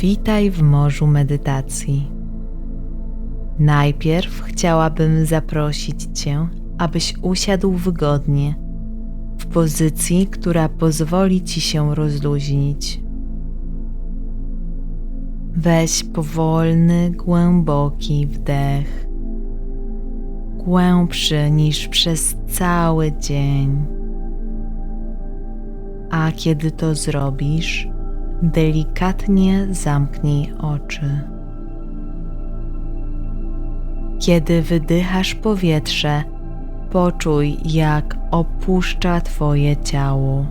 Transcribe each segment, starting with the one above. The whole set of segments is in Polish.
Witaj w morzu medytacji. Najpierw chciałabym zaprosić Cię, abyś usiadł wygodnie, w pozycji, która pozwoli Ci się rozluźnić. Weź powolny, głęboki wdech, głębszy niż przez cały dzień. A kiedy to zrobisz, delikatnie zamknij oczy. Kiedy wydychasz powietrze, poczuj, jak opuszcza Twoje ciało.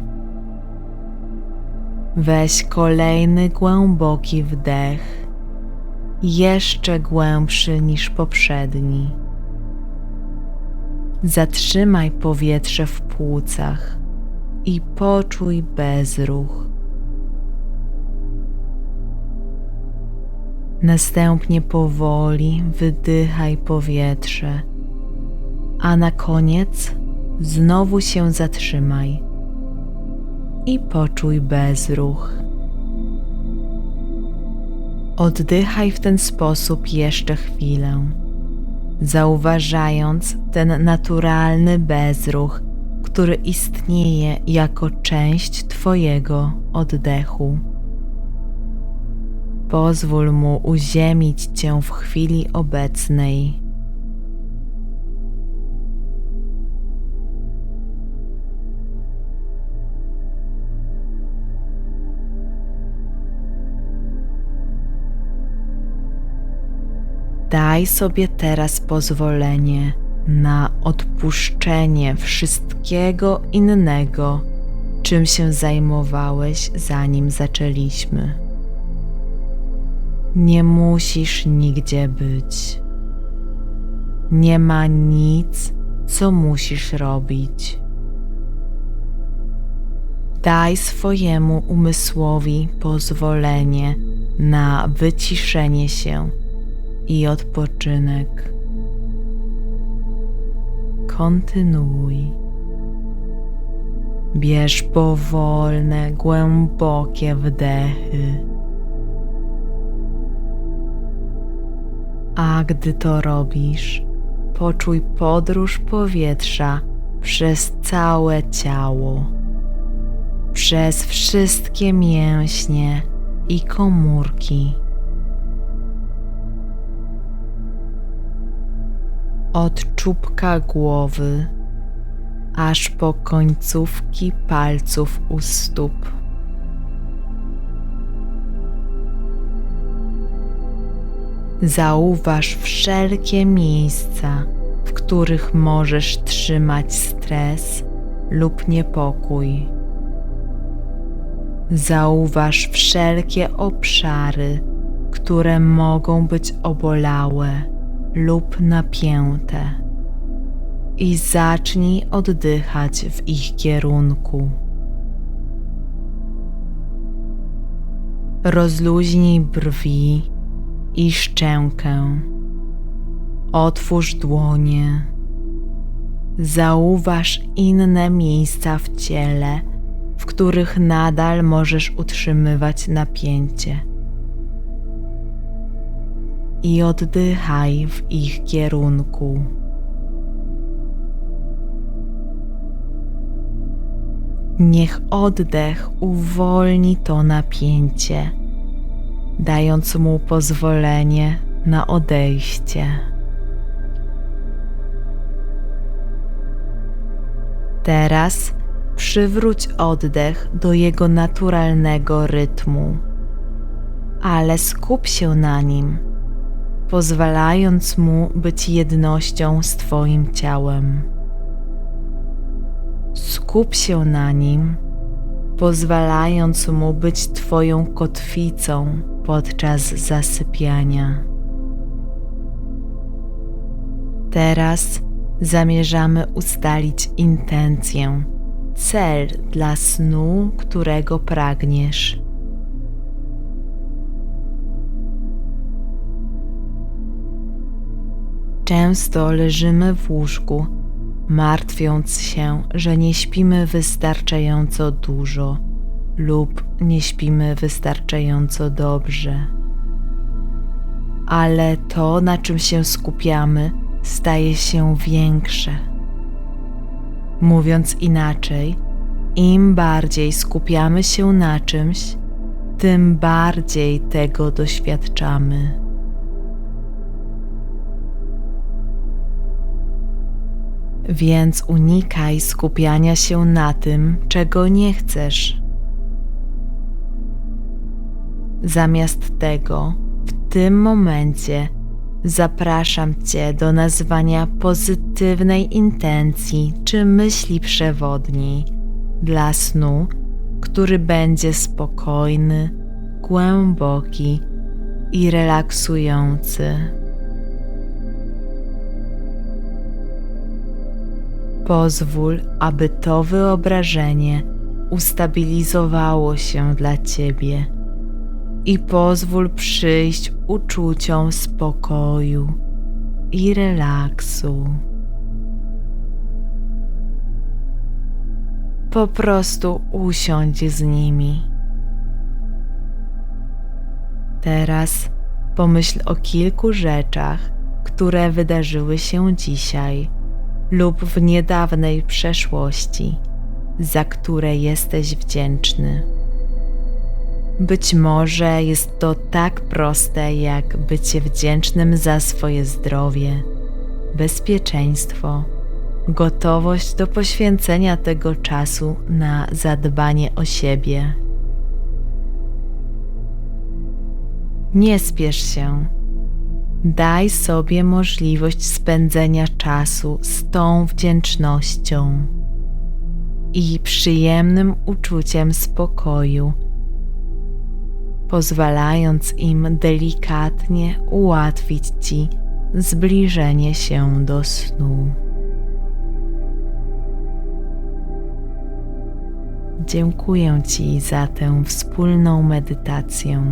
Weź kolejny głęboki wdech, jeszcze głębszy niż poprzedni. Zatrzymaj powietrze w płucach i poczuj bezruch. Następnie powoli wydychaj powietrze, a na koniec znowu się zatrzymaj i poczuj bezruch. Oddychaj w ten sposób jeszcze chwilę, zauważając ten naturalny bezruch, który istnieje jako część Twojego oddechu. Pozwól mu uziemić Cię w chwili obecnej. Daj sobie teraz pozwolenie na odpuszczenie wszystkiego innego, czym się zajmowałeś, zanim zaczęliśmy. Nie musisz nigdzie być. Nie ma nic, co musisz robić. Daj swojemu umysłowi pozwolenie na wyciszenie się i odpoczynek. Kontynuuj. Bierz powolne, głębokie wdechy gdy to robisz, poczuj podróż powietrza przez całe ciało, przez wszystkie mięśnie i komórki. Od czubka głowy aż po końcówki palców u stóp. Zauważ wszelkie miejsca, w których możesz trzymać stres lub niepokój. Zauważ wszelkie obszary, które mogą być obolałe lub napięte i zacznij oddychać w ich kierunku. Rozluźnij brwi i szczękę. Otwórz dłonie. Zauważ inne miejsca w ciele, w których nadal możesz utrzymywać napięcie. I oddychaj w ich kierunku. Niech oddech uwolni to napięcie dając mu pozwolenie na odejście. Teraz przywróć oddech do jego naturalnego rytmu, ale skup się na nim, pozwalając mu być jednością z Twoim ciałem. Skup się na nim, pozwalając mu być Twoją kotwicą podczas zasypiania. Teraz zamierzamy ustalić intencję, cel dla snu, którego pragniesz. Często leżymy w łóżku, martwiąc się, że nie śpimy wystarczająco dużo lub nie śpimy wystarczająco dobrze. Ale to, na czym się skupiamy, staje się większe. Mówiąc inaczej, im bardziej skupiamy się na czymś, tym bardziej tego doświadczamy. Więc unikaj skupiania się na tym, czego nie chcesz. Zamiast tego, w tym momencie zapraszam Cię do nazwania pozytywnej intencji czy myśli przewodniej dla snu, który będzie spokojny, głęboki i relaksujący. Pozwól, aby to wyobrażenie ustabilizowało się dla Ciebie i pozwól przyjść uczuciom spokoju i relaksu. Po prostu usiądź z nimi. Teraz pomyśl o kilku rzeczach, które wydarzyły się dzisiaj lub w niedawnej przeszłości, za które jesteś wdzięczny. Być może jest to tak proste, jak bycie wdzięcznym za swoje zdrowie, bezpieczeństwo, gotowość do poświęcenia tego czasu na zadbanie o siebie. Nie spiesz się. Daj sobie możliwość spędzenia czasu z tą wdzięcznością i przyjemnym uczuciem spokoju, pozwalając im delikatnie ułatwić ci zbliżenie się do snu. Dziękuję Ci za tę wspólną medytację.